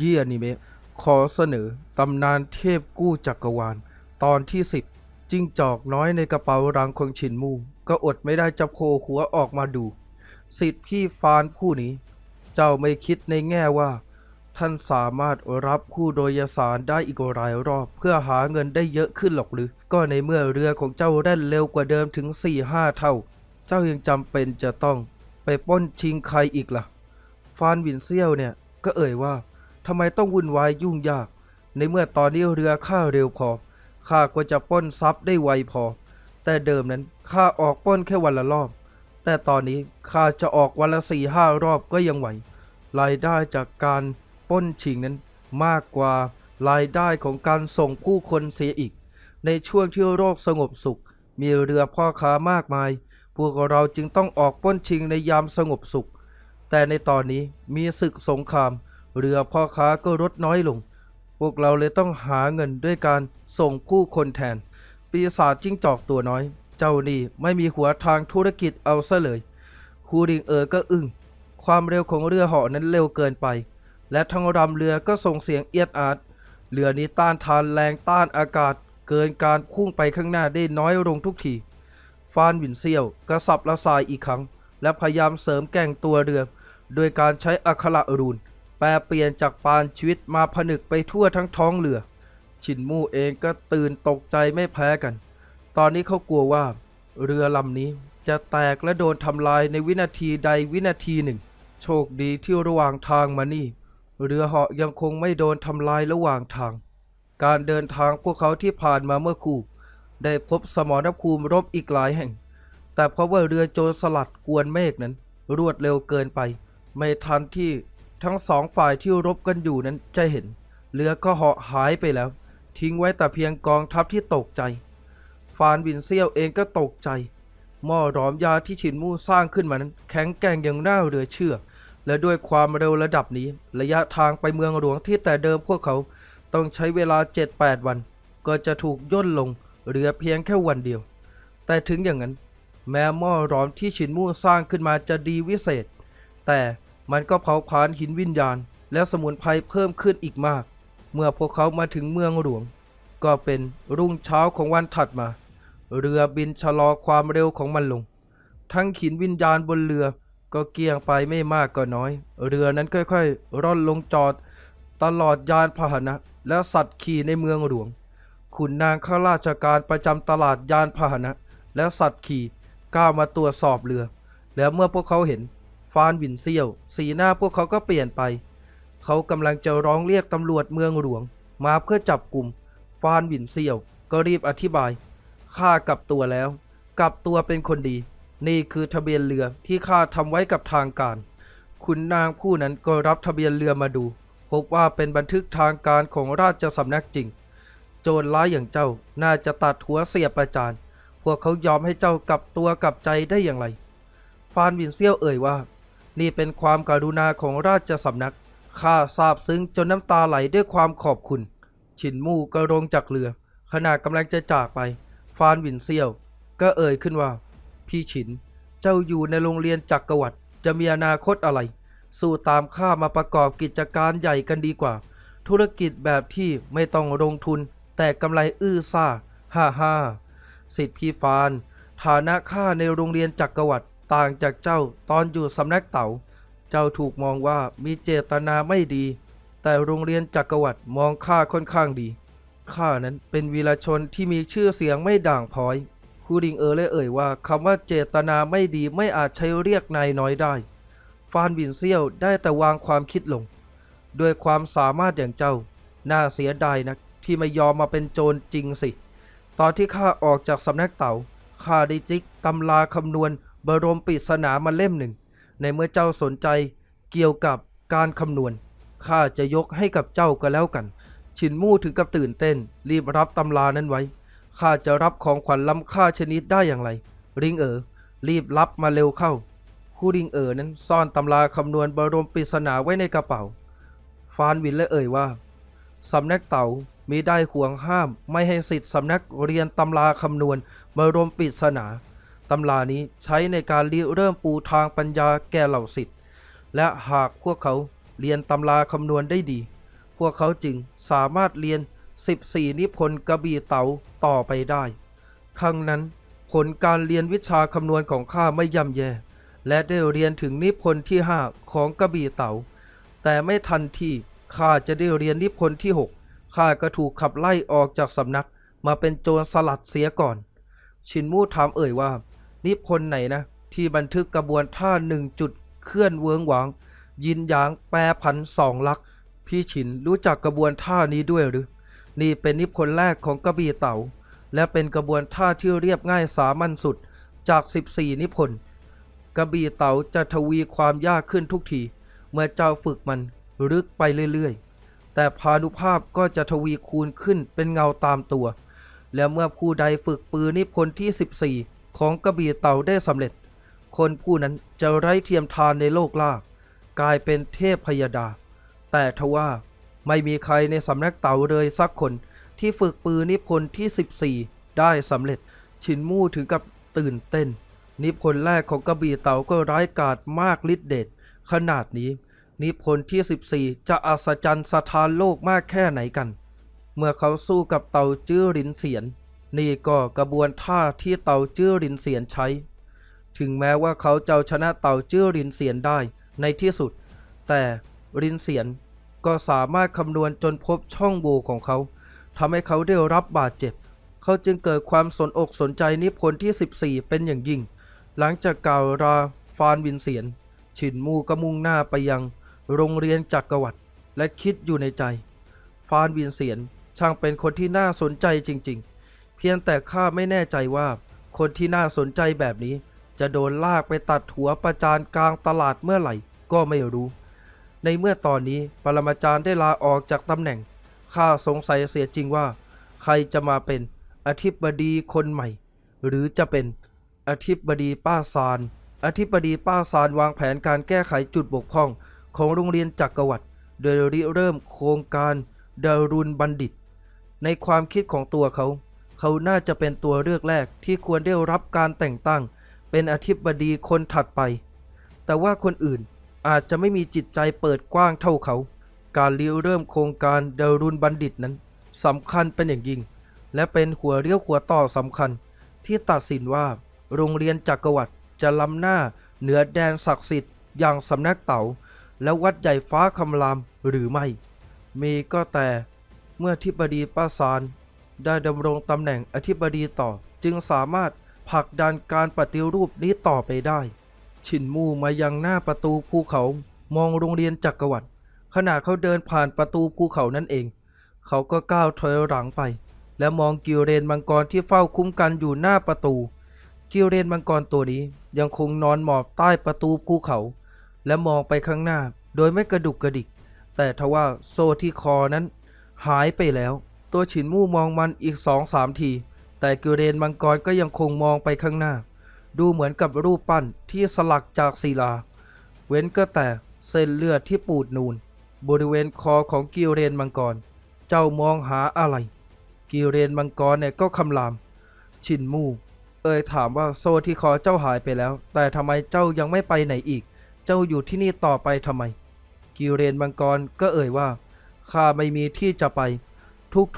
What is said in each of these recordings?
ยี้อนิเมะขอเสนอตำนานเทพกู้จักรวาล ตอนที่ 10 จิ้งจอกน้อยในกระเป๋ารังของฉินมู ก็อดไม่ได้จะโผล่หัวออกมาดู สิทธิพี่ฟานผู้นี้ เจ้าไม่คิดในแง่ว่า ท่านสามารถรับคู่โดยสารได้อีกหลายรอบ เพื่อหาเงินได้เยอะขึ้นหรอกหรือ ก็ในเมื่อเรือของเจ้าแล่นเร็วกว่าเดิมถึง4-5เท่า เจ้ายังจำเป็นจะต้องไปป้นชิงใครอีกล่ะ ฟานวินเซียวเนี่ยก็เอ่ยว่า ทำไมต้องวุ่นวายยุ่งยาก ในเมื่อตอนนี้เรือข้าเร็วพอข้าก็จะป้นทรัพย์ได้ไวพอ แต่เดิมนั้นข้าออกป้นแค่วันละรอบ แต่ตอนนี้ข้าจะออกวันละสี่ห้ารอบก็ยังไหว รายได้จากการป้นชิงนั้นมากกว่ารายได้ของการส่งผู้คนเสียอีก ในช่วงที่โรคสงบสุข มีเรือพ่อค้ามากมาย พวกเราจึงต้องออกป้นชิงในยามสงบสุข แต่ในตอนนี้มีศึกสงคราม เรือพ่อค้าก็ลดน้อยลง พวกเราเลยต้องหาเงินด้วยการส่งผู้คนแทน ปีศาจจิ้งจอกตัวน้อย เจ้านี่ไม่มีหัวทางธุรกิจเอาซะเลยฮูดิงเออก็อึ้งความเร็วของเรือเหาะนั้นเร็วเกินไป และทั้งรำเรือก็ส่งเสียงเอียดอาร์ตเรือนี้ต้านทานแรงต้านอากาศ เกินการพุ่งไปข้างหน้าได้น้อยลงทุกทีฟานวินเซียวกระสับกระส่ายอีกครั้ง และพยายามเสริมแก่งตัวเรือ โดยการใช้อักขระรูน แปลเปลี่ยนจากปานชีวิตมาผนึกไปทั่วทั้งท้องเรือ ชินมู่เองก็ตื่นตกใจไม่แพ้กัน ตอนนี้เขากลัวว่า เรือลำนี้จะแตกและโดนทำลายในวินาทีใดวินาทีหนึ่ง โชคดีที่ระหว่างทางมานี่ เรือเหาะยังคงไม่โดนทำลายระหว่างทาง การเดินทางพวกเขาที่ผ่านมาเมื่อครู่ ได้พบสมรภูมิรบอีกหลายแห่ง แต่เพราะว่าเรือโจรสลัดกวนเมฆนั้น รวดเร็วเกินไป ไม่ทันที่ ทั้งสองฝ่ายที่รบกันอยู่นั้นจะเห็น เรือก็เหาะหายไปแล้ว ทิ้งไว้แต่เพียงกองทัพที่ตกใจ ฟานวินเซียวเองก็ตกใจ หม้อหลอมยาที่ฉินมู่สร้างขึ้นมานั้น แข็งแกร่งอย่างน่าเหลือเชื่อ และด้วยความเร็วระดับนี้ ระยะทางไปเมืองหลวงที่แต่เดิมพวกเขาต้องใช้เวลา 7-8 วัน ก็จะถูกย่นลงเหลือเพียงแค่วันเดียว แต่ถึงอย่างนั้น แม้หม้อหลอมที่ฉินมู่สร้างขึ้นมาจะดีวิเศษ แต่ มันก็เผาผลาญหินวิญญาณ และสมุนไพรเพิ่มขึ้นอีกมาก เมื่อพวกเขามาถึงเมืองหลวง ก็เป็นรุ่งเช้าของวันถัดมา เรือบินชะลอความเร็วของมันลง ทั้งหินวิญญาณบนเรือก็เกี่ยงไปไม่มากก็น้อย เรือนั้นค่อยๆ ร่อนลงจอด ตลอดยานพาหนะ และสัตว์ขี่ในเมืองหลวง ขุนนางข้าราชการประจำตลาดยานพาหนะ และสัตว์ขี่ก้าวมาตรวจสอบเรือ แล้วเมื่อพวกเขาเห็น ฟานวินเซียว สีหน้าพวกเขาก็เปลี่ยนไป เขากำลังจะร้องเรียกตำรวจเมืองหลวง มาเพื่อจับกลุ่ม ฟานวินเซียว ก็รีบอธิบาย ข้ากลับตัวแล้ว กลับตัวเป็นคนดี นี่คือทะเบียนเรือที่ข้าทำไว้กับทางการ คุณนางผู้นั้นก็รับทะเบียนเรือมาดู พบว่าเป็นบันทึกทางการของราชสำนักจริง โจรร้ายอย่างเจ้าน่าจะตัดหัวเสียประจานพวกเขายอมให้เจ้ากลับตัวกลับใจได้อย่างไร ฟานวินเซียวเอ่ยว่า นี่เป็นความการุณาของราชสำนัก ข้าซาบซึ้งจนน้ำตาไหลด้วยความขอบคุณฉินมู่ก็ลงจากเรือ ขณะกำลังจะจากไป ฟานวินเซียว ก็เอ่ยขึ้นว่า พี่ฉิน เจ้าอยู่ในโรงเรียนจักรวรรดิจะมีอนาคตอะไร สู้ตามข้ามาประกอบกิจการใหญ่กันดีกว่า ธุรกิจแบบที่ไม่ต้องลงทุน แต่กำไรอื้อซ่า ฮ่าฮ่าสิทธิพี่ฟาน ฐานะข้าในโรงเรียนจักรวรรดิ ต่างจากเจ้าตอนอยู่สำนักเต๋าเจ้าถูกมองว่ามีเจตนาไม่ดี แต่โรงเรียนจักรวรรดิมองข้าค่อนข้างดี ข้านั้นเป็นวีรชนที่มีชื่อเสียงไม่ด่างพร้อยคูดิงเออเลยเอ่ยว่าคำว่าเจตนาไม่ดีไม่อาจใช้เรียกนายน้อยได้ ฟานวินเซียวได้แต่วางความคิดลง ด้วยความสามารถอย่างเจ้า น่าเสียดายนะที่ไม่ยอมมาเป็นโจรจริงสิ ตอนที่ข้าออกจากสำนักเต๋าข้าได้จิกตำราคำนวณ บรมปริศนามาเล่มหนึ่ง ในเมื่อเจ้าสนใจเกี่ยวกับการคำนวณ ข้าจะยกให้กับเจ้าก็แล้วกัน ชินมู่ถึงกับตื่นเต้น รีบรับตำรานั้นไว้ ข้าจะรับของขวัญล้ำค่าชนิดได้อย่างไร ริงเอ๋อรีบรับมาเร็วเข้า ผู้ริงเอ๋อนั้นซ่อนตำราคำนวณบรมปริศนาไว้ในกระเป๋า ฟานวินและเอ่ยว่าสำนักเต๋ามีได้ห่วงห้าม ไม่ให้สิทธิ์สำนักเรียนตำราคำนวณบรมปริศนา ตำรานี้ใช้ในการริเริ่มปูทางปัญญาแก่เหล่าสิทธิ์ และหากพวกเขาเรียนตำราคำนวณได้ดี พวกเขาจึงสามารถเรียน 14 นิพนธ์กระบี่เต๋าต่อไปได้ ครั้งนั้นผลการเรียนวิชาคำนวณของข้าไม่ย่ำแย่ และได้เรียนถึงนิพนธ์ที่ 5 ของกระบี่เต๋าแต่ไม่ทันที่ข้าจะได้เรียนนิพนธ์ที่ 6ข้าก็ถูกขับไล่ออกจากสำนักมาเป็นโจรสลัดเสียก่อน ชินมู่ถามเอ่ยว่า นิพนไหนนะ ที่บันทึกกระบวนท่าหนึ่งจุดเคลื่อนเวิงหวาง ยินหยางแปรผันสองลัก พี่ฉินรู้จักกระบวนท่านี้ด้วยหรือ นี่เป็นนิพนธ์แรกของกระบี่เต๋าและเป็นกระบวนท่าที่เรียบง่ายสามัญสุดจาก 14 นิพนธ์กระบี่เต๋าจะทวีความยากขึ้นทุกที เมื่อเจ้าฝึกมันลึกไปเรื่อยๆ แต่พานุภาพก็จะทวีคูณขึ้นเป็นเงาตามตัว และเมื่อผู้ใดฝึกปืนนิพนธ์ที่ 14 ของกระบี่เต่าได้สำเร็จ คนผู้นั้นจะไร้เทียมทานในโลกล่ากลายเป็นเทพพยดา แต่ทว่าไม่มีใครในสำนักเต่าเลยสักคนที่ฝึกปืนนิพนธ์ที่ 14 ได้สำเร็จ ชินมู่ถึงกับตื่นเต้น นิพนธ์แรกของกระบี่เต่าก็ร้ายกาจมากฤทธิ์เดชขนาดนี้ นิพนธ์ที่ 14 จะอัศจรรย์สถานโลกมากแค่ไหนกัน เมื่อเขาสู้กับเต่าจื้อรินเสียน นี่ก็กระบวนท่าที่เต่าจื้อรินเสียนใช้ ถึงแม้ว่าเขาจะชนะเต่าจื้อรินเสียนได้ในที่สุด แต่รินเสียนก็สามารถคำนวณจนพบช่องโหว่ของเขาทำให้เขาได้รับบาดเจ็บ เขาจึงเกิดความสนอกสนใจนิพนธ์ที่ 14 เป็นอย่างยิ่ง หลังจากกล่าวราฟานวินเสียน ฉินมูก็มุ่งหน้าไปยัง โรงเรียนจักรวรรดิและคิดอยู่ในใจ ฟานวินเสียนช่างเป็นคนที่น่าสนใจจริง ๆ พียงแต่ข้าไม่แน่ใจว่า คนที่น่าสนใจแบบนี้ จะโดนลากไปตัดหัวประจานกลางตลาดเมื่อไหร่ก็ไม่รู้ ในเมื่อตอนนี้ปรมาจารย์ได้ลาออกจากตำแหน่งข้าสงสัยเสียจริงว่า ใครจะมาเป็นอธิบดีคนใหม่ หรือจะเป็นอธิบดีป้าซานอธิบดีป้าซานวางแผนการแก้ไขจุดบกพร่อง ของโรงเรียนจักรวรรดิโดยริเริ่มโครงการดารุณบัณฑิต ในความคิดของตัวเขา เขาน่าจะเป็นตัวเลือกแรกที่ควรได้รับการแต่งตั้ง เป็นอธิบดีคนถัดไป แต่ว่าคนอื่นอาจจะไม่มีจิตใจเปิดกว้างเท่าเขา การริเริ่มโครงการเดรุณบัณฑิตนั้นสำคัญเป็นอย่างยิ่ง และเป็นหัวเรี่ยวหัวต่อสำคัญ ที่ตัดสินว่า โรงเรียนจักรวรรดิจะล้ำหน้าเหนือแดนศักดิ์สิทธิ์อย่างสำนักเต๋าและวัดใหญ่ฟ้าคำรามหรือไม่ มีก็แต่เมื่อทิบดีป้าซาน ได้ดำรงตำแหน่งอธิบดีต่อ จึงสามารถผลักดันการปฏิรูปนี้ต่อไปได้ฉินมู่มายังหน้าประตูภูเขามองโรงเรียนจักรวรรดิขณะเขาเดินผ่านประตูภูเขานั่นเอง เขาก็ก้าวถอยหลังไป และมองกิวเรนมังกรที่เฝ้าคุ้มกันอยู่หน้าประตู กิวเรนมังกรตัวนี้ยังคงนอนหมอบใต้ประตูภูเขา และมองไปข้างหน้าโดยไม่กระดุกกระดิก แต่ทว่าโซ่ที่คอนั้นหายไปแล้ว ตัวฉินมู่มองมันอีกสองสามที แต่กิวเรนมังกรก็ยังคงมองไปข้างหน้า ดูเหมือนกับรูปปั้นที่สลักจากศิลา เว้นก็แต่เส้นเลือดที่ปูดนูน บริเวณคอของกิวเรนมังกร เจ้ามองหาอะไร กิวเรนมังกรเนี่ยก็คำราม ฉินมู่ เอ่ยถามว่าโซ่ที่คอเจ้าหายไปแล้ว แต่ทำไมเจ้ายังไม่ไปไหนอีก เจ้าอยู่ที่นี่ต่อไปทำไม กิวเรนมังกรก็เอ่ยว่าข้าไม่มีที่จะไป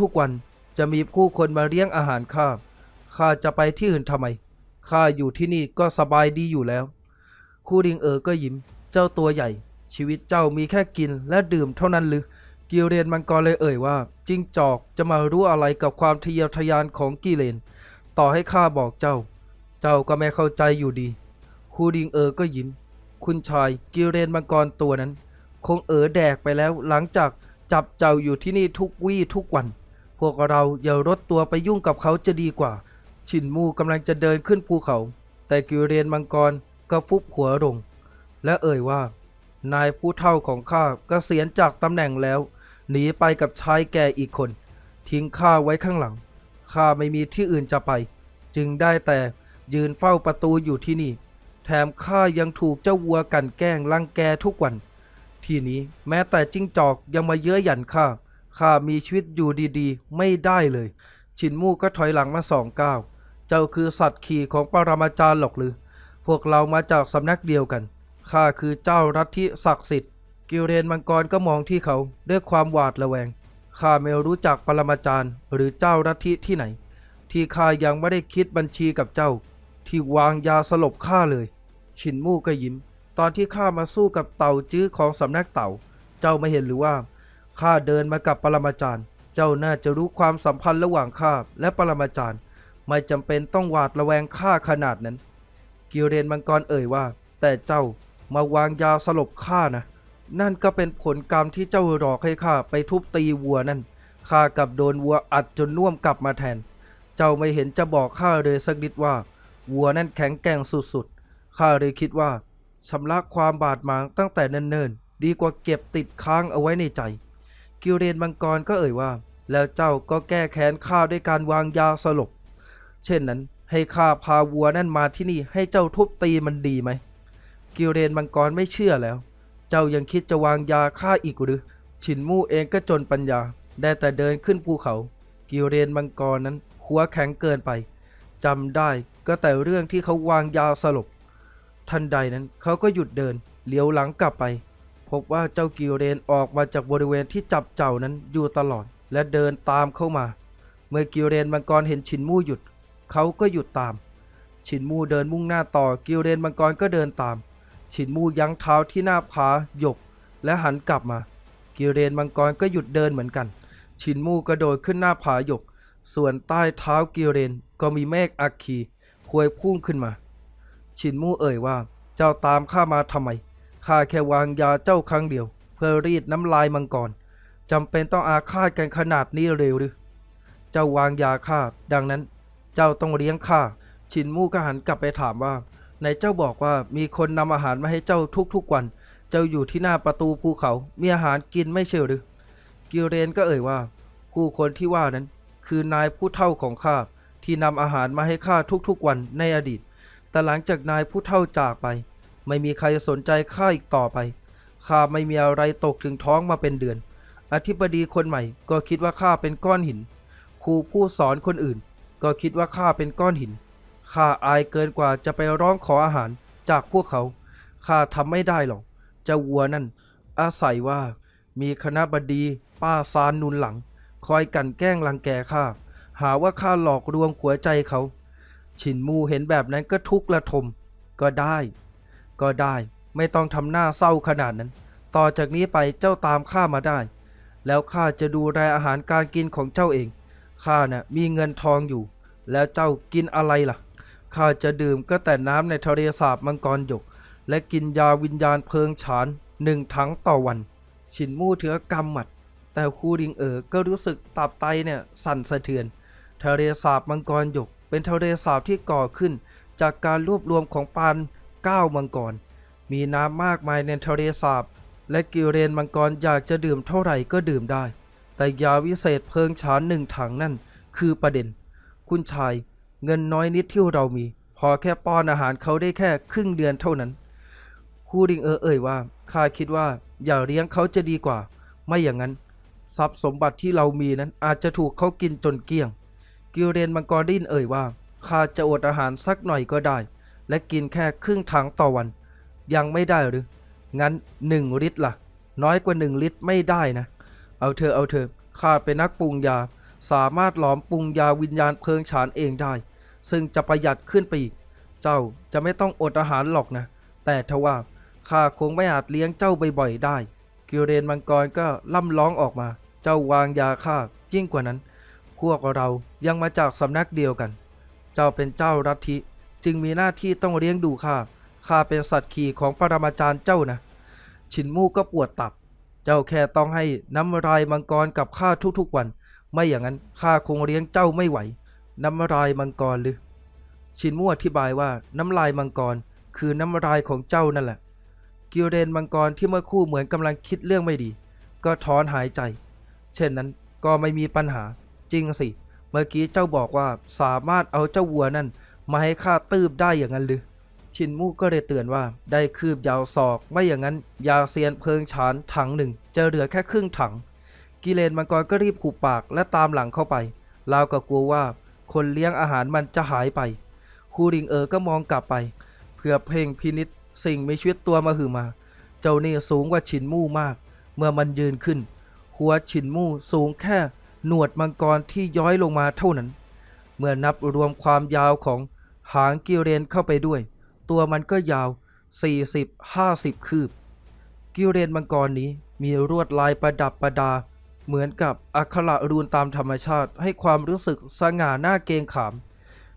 ทุกๆวันจะมีผู้คนมาเลี้ยงอาหารข้า ข้าจะไปที่อื่นทำไม ข้าอยู่ที่นี่ก็สบายดีอยู่แล้ว คู่ดิงเอ๋อก็ยิ้ม เจ้าตัวใหญ่ ชีวิตเจ้ามีแค่กินและดื่มเท่านั้นหรือ กิวเรนมังกรเลยเอ่ยว่า จิ้งจอกจะมารู้อะไรกับความทะเยอทะยานของกิเลน ต่อให้ข้าบอกเจ้า เจ้าก็ไม่เข้าใจอยู่ดี คูดิงเอ๋อก็ยิ้ม คุณชายกิวเรนมังกรตัวนั้น คงเอ๋อแดกไปแล้วหลังจาก จับเจ้าอยู่ที่นี่ทุกวี่ทุกวัน พวกเราอย่ารดตัวไปยุ่งกับเขาจะดีกว่าฉินมูกำลังจะเดินขึ้นภูเขา แต่กิวเรียนมังกรก็ฟุบหัวลง และเอ่ยว่า นายผู้เฒ่าของข้าก็เสียณจากตำแหน่งแล้ว หนีไปกับชายแก่อีกคน ทิ้งข้าไว้ข้างหลังข้าไม่มีที่อื่นจะไป จึงได้แต่ยืนเฝ้าประตูอยู่ที่นี่ แถมข้ายังถูกเจ้าวัวกันแกล้งรังแกทุกวัน ทีนี้ แม้แต่จิ้งจอกยังมาเย้ยหยันข้าข้ามีชีวิตอยู่ดีๆ ไม่ได้เลยฉินมู่ก็ถอยหลังมาสองก้าวเจ้าคือสัตว์ขี่ของปรมาจารย์หรอกหรือ พวกเรามาจากสำนักเดียวกันข้าคือเจ้ารัฐที่ศักดิ์สิทธิ์ กิเรนมังกรก็มองที่เขาด้วยความหวาดระแวงข้าไม่รู้จักปรมาจารย์ หรือเจ้าลัทธิที่ไหน ที่ข้ายังไม่ได้คิดบัญชีกับเจ้า ที่วางยาสลบข้าเลย ชินมู่ก็ยิ้ม ตอนที่ข้ามาสู้กับเต่าจื้อของสำนักเต่า เจ้าไม่เห็นหรือว่าข้าเดินมากับปรมาจารย์ เจ้าน่าจะรู้ความสัมพันธ์ระหว่างข้าและปรมาจารย์ ไม่จำเป็นต้องหวาดระแวงข้าขนาดนั้น กิเรนมังกรเอ่ยว่า แต่เจ้ามาวางยาสลบข้านะ นั่นก็เป็นผลกรรมที่เจ้าหลอกให้ข้าไปทุบตีวัวนั่นข้ากับโดนวัวอัดจนน่วมกลับมาแทน เจ้าไม่เห็นจะบอกข้าเลยสักนิดว่า วัวนั่นแข็งแกร่งสุดๆข้าเลยคิดว่า ชำระความบาดหมางตั้งแต่เนิ่นๆ ดีกว่าเก็บติดค้างเอาไว้ในใจ กิเรนมังกรก็เอ่ยว่า แล้วเจ้าก็แก้แค้นข้าด้วยการวางยาสลบ เช่นนั้นให้ข้าพาวัวนั่นมาที่นี่ให้เจ้าทุบตีมันดีไหม กิเรนมังกรไม่เชื่อแล้ว เจ้ายังคิดจะวางยาฆ่าอีกหรือฉินมู่เองก็จนปัญญา ได้แต่เดินขึ้นภูเขา กิเรนมังกรนั้นหัวแข็งเกินไปจำได้ก็แต่เรื่องที่เขาวางยาสลบ ทันใดนั้นเขาก็หยุดเดินเลี้ยวหลังกลับไป พบว่าเจ้ากิเรนออกมาจากบริเวณที่จับเจ้านั้นอยู่ตลอด และเดินตามเข้ามา เมื่อกิเรนมังกรเห็นฉินมู่หยุด เขาก็หยุดตามฉินมู่เดินมุ่งหน้าต่อกิเรนมังกรก็เดินตามฉินมู่ยั้งเท้าที่หน้าผาหยก และหันกลับมา กิเรนมังกรก็หยุดเดินเหมือนกันฉินมู่กระโดดขึ้นหน้าผาหยก ส่วนใต้เท้ากิเรนก็มีเมฆอัคคีพวยพุ่งขึ้นมา ฉินมู่เอ่ยว่า เจ้าตามข้ามาทำไม ข้าแค่วางยาเจ้าครั้งเดียว เพื่อรีดน้ำลายมังกรจำเป็นต้องอาฆาตกันขนาดนี้เร็วหรือ เจ้าวางยาข้า ดังนั้น เจ้าต้องเลี้ยงข้าฉินมู่ก็หันกลับไปถามว่าไหนเจ้าบอกว่ามีคนนำอาหารมาให้เจ้าทุกๆวัน เจ้าอยู่ที่หน้าประตูภูเขา มีอาหารกินไม่ใช่หรือ กิเรนก็เอ่ยว่า ผู้คนที่ว่านั้น คือนายผู้เฒ่าของข้าที่นำอาหารมาให้ข้าทุกๆวันในอดีต แต่หลังจากนายผู้เฒ่าจากไป ไม่มีใครสนใจข้าอีกต่อไปข้าไม่มีอะไรตกถึงท้องมาเป็นเดือน อธิบดีคนใหม่ก็คิดว่าข้าเป็นก้อนหิน ครูผู้สอนคนอื่น ก็คิดว่าข้าเป็นก้อนหิน ข้าอายเกินกว่าจะไปร้องขออาหารจากพวกเขา ข้าทำไม่ได้หรอกเจ้าวัวนั่น อาศัยว่า มีคณะบดี ป้าซานนุนหลัง คอยกันแกล้งรังแกข้า หาว่าข้าหลอกลวงหัวใจเขา ฉินมูเห็นแบบนั้นก็ทุกข์ระทม ก็ได้ ก็ได้ ไม่ต้องทำหน้าเศร้าขนาดนั้น ต่อจากนี้ไปเจ้าตามข้ามาได้ แล้วข้าจะดูแลอาหารการกินของเจ้าเอง ข้าน่ะมีเงินทองอยู่ แล้วเจ้ากินอะไรล่ะ ข้าจะดื่มก็แต่น้ำในทะเลสาบมังกรหยก และกินยาวิญญาณเพลิงฉานหนึ่งถังต่อวันฉินมู่เถือกำหมัด แต่คูริงเอ๋อก็รู้สึกตับไตเนี่ยสั่นสะเทือน ทะเลสาบมังกรหยก เป็นทะเลสาบที่ก่อขึ้น จากการรวบรวมของปานก้ามังกร มีน้ำมากมายในทะเลสาบ และกิเรนมังกรอยากจะดื่มเท่าไหร่ก็ดื่มได้ แต่ยาวิเศษเพลิงฉานหนึ่งถังนั่นคือประเด็น คุณชายเงินน้อยนิดที่เรามี พอแค่ป้อนอาหารเขาได้แค่ครึ่งเดือนเท่านั้นคูริงเออเอ่ยว่าข้าคิดว่าอย่าเลี้ยงเขาจะดีกว่า ไม่อย่างนั้น ทรัพย์สมบัติที่เรามีนั้นอาจจะถูกเขากินจนเกลี้ยง กิเรนมังกรดินเอ่ยว่าข้าจะอดอาหารสักหน่อยก็ได้ และกินแค่ครึ่งถังต่อวัน ยังไม่ได้หรือ งั้นหนึ่งลิตรล่ะ น้อยกว่าหนึ่งลิตรไม่ได้นะ เอาเธอเอาเธอข้าเป็นนักปรุงยา สามารถหลอมปรุงยาวิญญาณเพลิงฉานเองได้ ซึ่งจะประหยัดขึ้นไปอีก เจ้าจะไม่ต้องอดอาหารหรอกนะ แต่ทว่าข้าคงไม่อาจเลี้ยงเจ้าบ่อยๆได้ กิเรนมังกรก็ล่ำร้องออกมา เจ้าวางยาข้ายิ่งกว่านั้น พวกเรายังมาจากสำนักเดียวกัน เจ้าเป็นเจ้ารัทิจึงมีหน้าที่ต้องเลี้ยงดูข้า ข้าเป็นสัตว์ขี่ของปรมาจารย์เจ้านะฉินมูก็ปวดตับ เจ้าแค่ต้องให้น้ำลายมังกรกับข้าทุกๆวัน ไม่อย่างนั้นข้าคงเลี้ยงเจ้าไม่ไหว น้ำลายมังกรหรือ ชินมูอธิบายว่าน้ำลายมังกรคือน้ำลายของเจ้านั่นแหละ กิเรนมังกรที่เมื่อคู่เหมือนกำลังคิดเรื่องไม่ดี ก็ถอนหายใจ เช่นนั้นก็ไม่มีปัญหา จริงสิ เมื่อกี้เจ้าบอกว่าสามารถเอาเจ้าวัวนั่น มาให้ข้าตืบได้อย่างนั้นหรือชินมู่ก็เลยเตือนว่าได้คืบยาวศอกไม่อย่างนั้นยาเซียนเพิงฉานถังหนึ่งจะเหลือแค่ครึ่งถัง กิเลนมังกรก็รีบขู่ปากและตามหลังเข้าไปราวกับกลัวว่าคนเลี้ยงอาหารมันจะหายไปคูริงเออก็มองกลับไป เพื่อเพ่งพินิษสิ่งมีชีวิตตัวมาหือมา เจ้านี่สูงกว่าฉินมู่มาก เมื่อมันยืนขึ้น หัวฉินมู่สูงแค่ หนวดมังกรที่ย้อยลงมาเท่านั้น เมื่อนับรวมความยาวของหางกิเรนเข้าไปด้วย ตัวมันก็ยาว 40-50 คืบ กิเรนมังกรนี้มีลวดลายประดับประดา เหมือนกับอักขระรูนตามธรรมชาติให้ความรู้สึกสง่าหน้าเกงขาม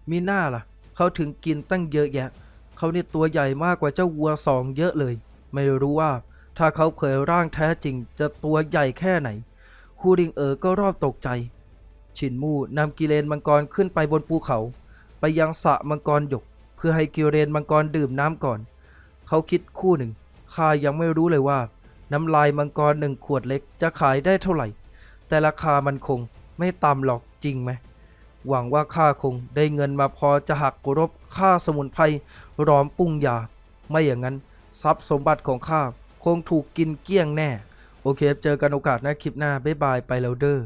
มีหน้าล่ะ เขาถึงกินตั้งเยอะแยะ เขานี่ตัวใหญ่มากกว่าเจ้าวัวสองเยอะเลย ไม่รู้ว่าถ้าเขาเผยร่างแท้จริงจะตัวใหญ่แค่ไหน คูริงเอ๋อก็รอบตกใจ ชินมู่นำกิเลนมังกรขึ้นไปบนภูเขา ไปยังสระมังกรหยก เพื่อให้กิเลนมังกรดื่มน้ำก่อน เขาคิดคู่หนึ่งข้ายังไม่รู้เลยว่า น้ำลายมังกรหนึ่งขวดเล็กจะขายได้เท่าไหร่ แต่ราคามันคงไม่ต่ำหรอกจริงไหมหวังว่าข้าคงได้เงินมาพอจะหักรบค่าสมุนไพรรอมปรุงยา ไม่อย่างนั้น ทรัพย์สมบัติของข้าคงถูกกินเกลี้ยงแน่ โอเคเจอกันโอกาสหน้าคลิปหน้า บ๊ายบาย ไปแล้วเด้อ